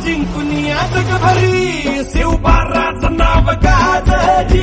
जिंकून या जगभरी शिवबाराचं नाव गाजरी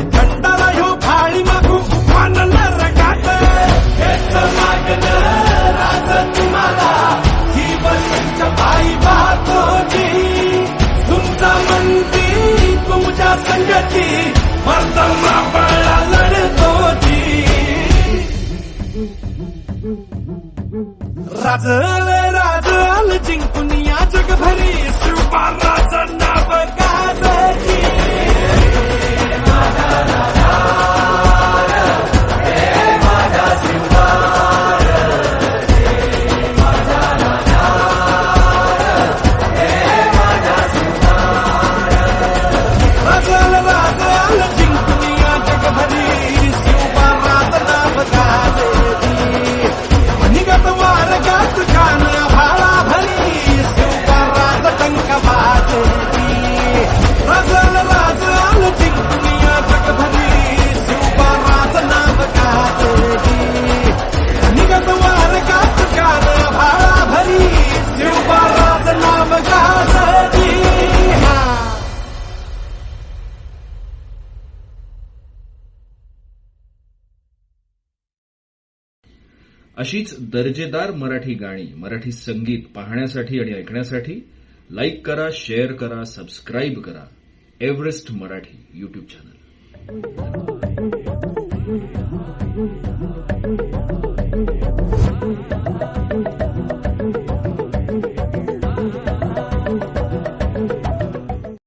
राजल राजल जिंकून या जगभरी शिवबा अशीच दर्जेदार मराठी गाणी मराठी संगीत पाहण्यासाठी आणि ऐकण्यासाठी लाईक करा शेअर करा सबस्क्राईब करा. Everest Marathi YouTube channel